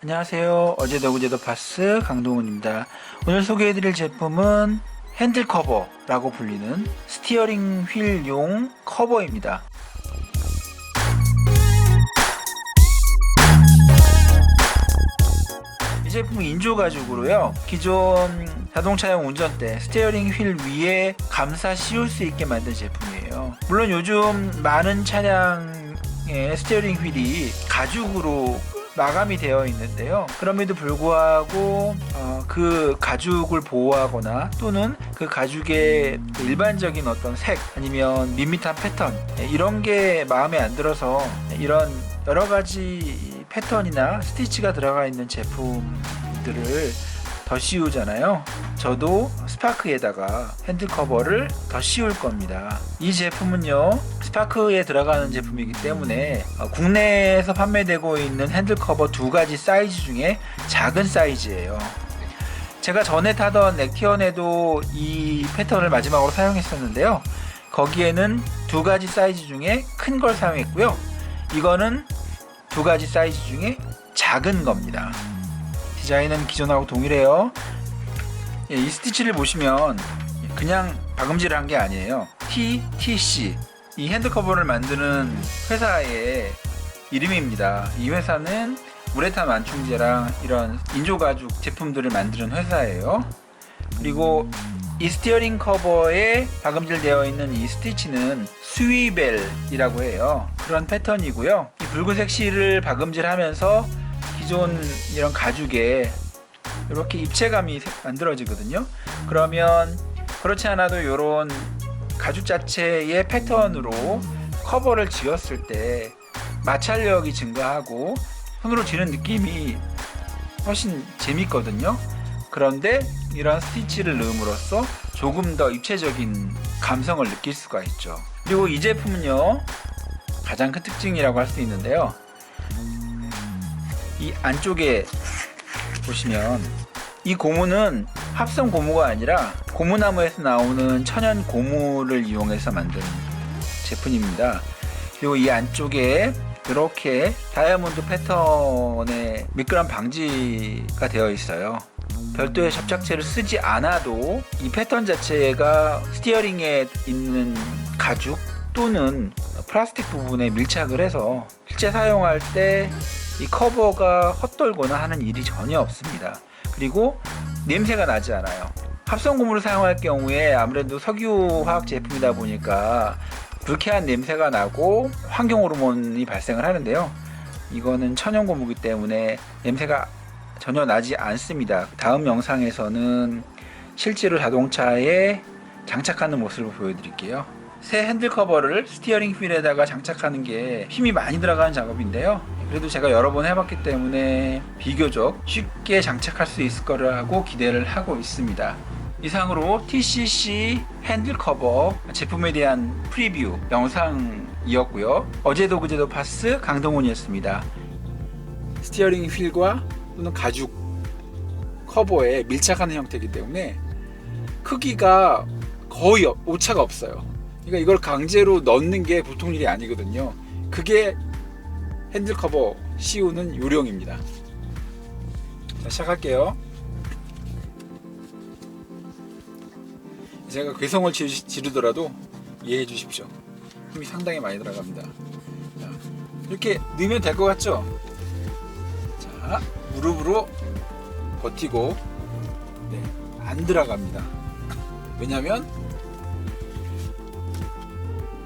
안녕하세요. 어제도 그제도 파스 강동훈입니다. 오늘 소개해드릴 제품은 핸들 커버라고 불리는 스티어링 휠용 커버입니다. 이 제품은 인조 가죽으로요. 기존 자동차용 운전대 스티어링 휠 위에 감싸 씌울 수 있게 만든 제품이에요. 물론 요즘 많은 차량의 스티어링 휠이 가죽으로 마감이 되어 있는데요. 그럼에도 불구하고 어, 그 가죽을 보호하거나 또는 그 가죽의 일반적인 어떤 색 아니면 밋밋한 패턴 네, 이런 게 마음에 안 들어서 이런 여러 가지 패턴이나 스티치가 들어가 있는 제품들을 더 씌우잖아요. 저도 스파크에다가 핸들 커버를 더 씌울 겁니다. 이 제품은요, 스파크에 들어가는 제품이기 때문에 어, 국내에서 판매되고 있는 핸들 커버 두 가지 사이즈 중에 작은 사이즈예요. 제가 전에 타던 넥티언에도 이 패턴을 마지막으로 사용했었는데요. 거기에는 두 가지 사이즈 중에 큰 걸 사용했고요. 이거는 두 가지 사이즈 중에 작은 겁니다. 디자인은 기존하고 동일해요. 예, 이 스티치를 보시면 그냥 박음질을 한 게 아니에요. TTC 이 핸드 커버를 만드는 회사의 이름입니다. 이 회사는 우레탄 완충제랑 이런 인조 가죽 제품들을 만드는 회사예요. 그리고 이 스티어링 커버에 박음질되어 있는 이 스티치는 스위벨이라고 해요. 그런 패턴이고요. 이 붉은색 실을 박음질하면서 기존 이런 가죽에 이렇게 입체감이 세- 만들어지거든요. 그러면 그렇지 않아도 이런 가죽 자체의 패턴으로 커버를 지었을 때 마찰력이 증가하고 손으로 쥐는 느낌이 훨씬 재밌거든요. 그런데 이런 스티치를 넣음으로써 조금 더 입체적인 감성을 느낄 수가 있죠. 그리고 이 제품은요 가장 큰 특징이라고 할 수 있는데요. 이 안쪽에 보시면 이 고무는 합성 고무가 아니라 고무나무에서 나오는 천연 고무를 이용해서 만든 제품입니다. 그리고 이 안쪽에 이렇게 다이아몬드 패턴의 미끄럼 방지가 되어 있어요. 별도의 접착제를 쓰지 않아도 이 패턴 자체가 스티어링에 있는 가죽 또는 플라스틱 부분에 밀착을 해서 실제 사용할 때 이 커버가 헛돌거나 하는 일이 전혀 없습니다. 그리고 냄새가 나지 않아요. 합성 고무를 사용할 경우에 아무래도 석유 화학 제품이다 보니까 불쾌한 냄새가 나고 환경 호르몬이 발생을 하는데요. 이거는 천연 고무기 때문에 냄새가 전혀 나지 않습니다. 다음 영상에서는 실제로 자동차에 장착하는 모습을 보여드릴게요. 새 핸들 커버를 스티어링 휠에다가 장착하는 게 힘이 많이 들어가는 작업인데요. 그래도 제가 여러 번 해봤기 때문에 비교적 쉽게 장착할 수 있을 거라고 기대를 하고 있습니다. 이상으로 TCC 핸들 커버 제품에 대한 프리뷰 영상이었고요. 어제도 그제도 파스 강동훈이었습니다. 스티어링 휠과 또는 가죽 커버에 밀착하는 형태이기 때문에 크기가 거의 어- 오차가 없어요. 그러니까 이걸 강제로 넣는 게 보통 일이 아니거든요. 그게 핸들 커버 씌우는 요령입니다. 자, 시작할게요. 제가 괴성을 지르, 지르더라도 이해해 주십시오. 힘이 상당히 많이 들어갑니다. 자, 이렇게 넣으면 될 것 같죠? 자, 무릎으로 버티고 네, 안 들어갑니다. 왜냐면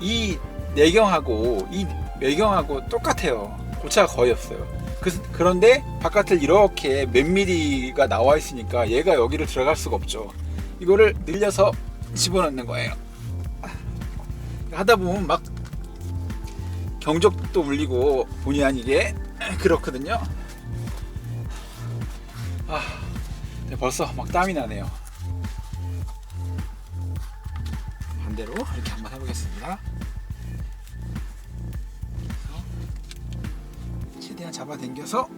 이 내경하고 이 외경하고 똑같아요. 고차가 거의 없어요. 그, 그런데 바깥을 이렇게 몇 미리가 나와 있으니까 얘가 여기를 들어갈 수가 없죠. 이거를 늘려서 집어넣는 거예요. 하다 보면 막 경적도 울리고 본의 아니게 그렇거든요. 아, 네, 벌써 막 땀이 나네요. 반대로 이렇게 한번 해보겠습니다. 잡아당겨서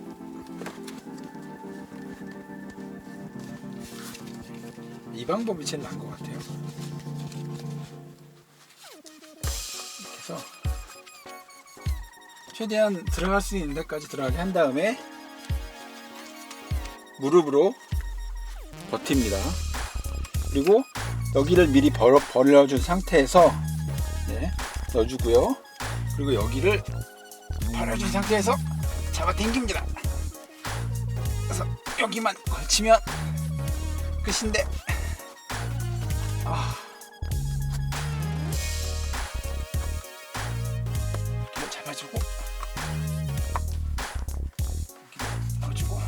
이 방법이 제일 나은 것 같아요. 이렇게 해서 최대한 들어갈 수 있는 데까지 들어가게 한 다음에 무릎으로 버팁니다. 그리고 여기를 미리 벌어, 벌려준 상태에서 네, 넣어주고요. 그리고 여기를 벌려준 상태에서 잡아 당깁니다. 그래서 여기만 걸치면 끝인데 아. 이렇게 잡아주고 여기 넣어주고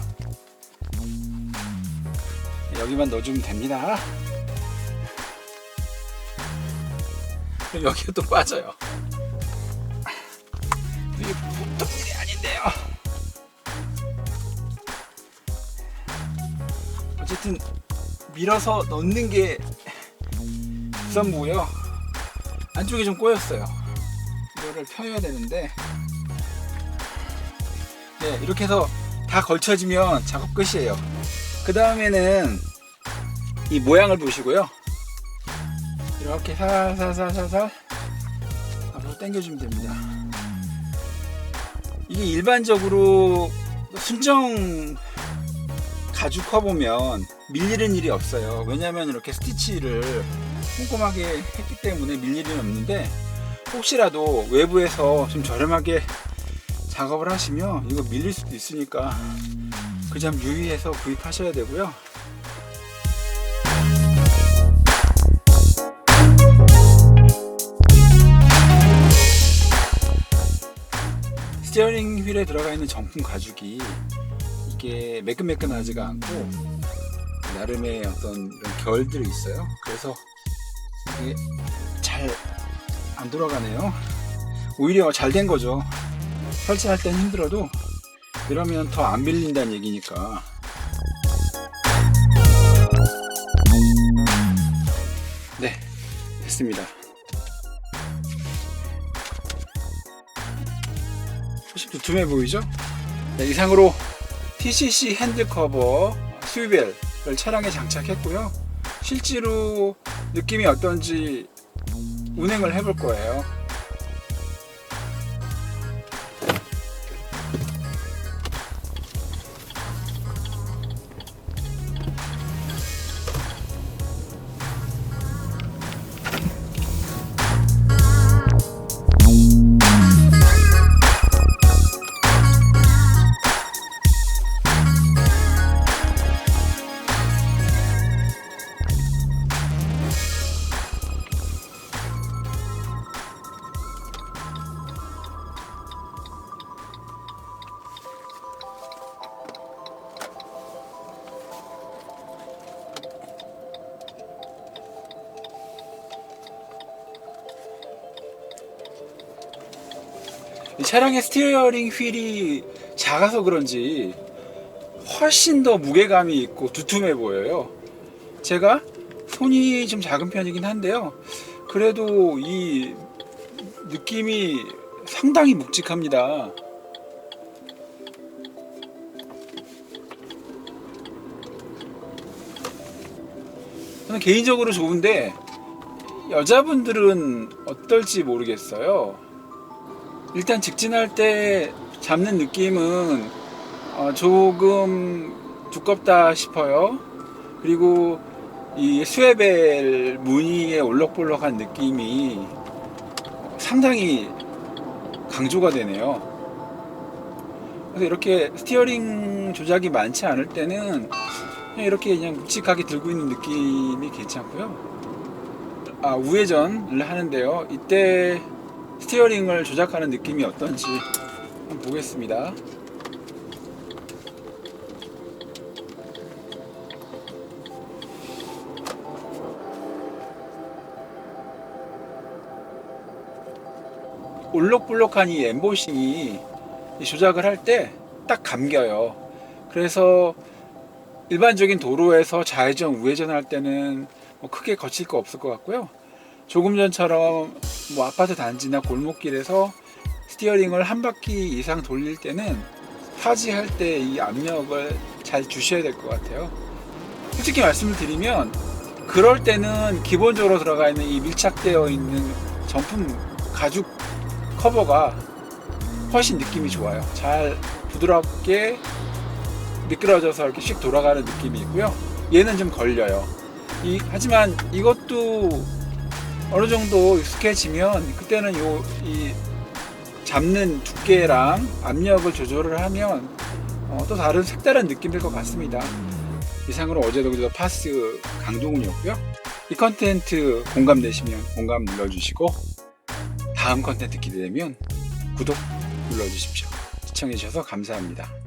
여기만 넣어주면 됩니다. 여기가 또 빠져요. 어쨌든 밀어서 넣는 게 우선무고요. 안쪽이 좀 꼬였어요. 이거를 펴야 되는데 네 이렇게 해서 다 걸쳐지면 작업 끝이에요. 그 다음에는 이 모양을 보시고요. 이렇게 살살살살살 앞으로 당겨주면 됩니다. 이게 일반적으로 순정 가죽 커보면 밀리는 일이 없어요. 왜냐하면 이렇게 스티치를 꼼꼼하게 했기 때문에 일은 없는데 혹시라도 외부에서 좀 저렴하게 작업을 하시면 이거 밀릴 수도 있으니까 그 점 유의해서 구입하셔야 되고요. 스티어링 휠에 들어가 있는 정품 가죽이 이게 매끈매끈하지가 않고 나름의 어떤 이런 결들이 있어요. 그래서 이게 잘 안 돌아가네요. 오히려 잘 된 거죠. 설치할 땐 힘들어도 이러면 더안 밀린다는 얘기니까. 네, 됐습니다. 훨씬 두툼해 보이죠? 네, 이상으로 TCC 핸들 커버 스위벨을 차량에 장착했고요. 실제로 느낌이 어떤지 운행을 해볼 거예요. 이 차량의 스티어링 휠이 작아서 그런지 훨씬 더 무게감이 있고 두툼해 보여요. 제가 손이 좀 작은 편이긴 한데요. 그래도 이 느낌이 상당히 묵직합니다. 저는 개인적으로 좋은데 여자분들은 어떨지 모르겠어요. 일단 직진할 때 잡는 느낌은 어, 조금 두껍다 싶어요. 그리고 이 스웨벨 무늬의 올록볼록한 느낌이 상당히 강조가 되네요. 그래서 이렇게 스티어링 조작이 많지 않을 때는 그냥 이렇게 그냥 묵직하게 들고 있는 느낌이 괜찮고요. 아, 우회전을 하는데요. 이때 스티어링을 조작하는 느낌이 어떤지 한번 보겠습니다. 올록볼록한 이 엠보싱이 이 조작을 할 때 딱 감겨요. 그래서 일반적인 도로에서 좌회전, 우회전 할 때는 뭐 크게 거칠 거 없을 것 같고요. 조금 전처럼 뭐 아파트 단지나 골목길에서 스티어링을 한 바퀴 이상 돌릴 때는 타지할 때 이 압력을 잘 주셔야 될 것 같아요. 솔직히 말씀을 드리면 그럴 때는 기본적으로 들어가 있는 이 밀착되어 있는 정품 가죽 커버가 훨씬 느낌이 좋아요. 잘 부드럽게 미끄러져서 이렇게 씩 돌아가는 느낌이 있고요. 얘는 좀 걸려요. 이, 하지만 이것도 어느 정도 익숙해지면 그때는 요, 이 잡는 두께랑 압력을 조절을 하면 어, 또 다른 색다른 느낌일 것 같습니다. 이상으로 어제도 그저 파스 강동훈이었고요. 이 컨텐츠 공감되시면 공감 눌러주시고 다음 컨텐츠 기대되면 구독 눌러주십시오. 시청해주셔서 감사합니다.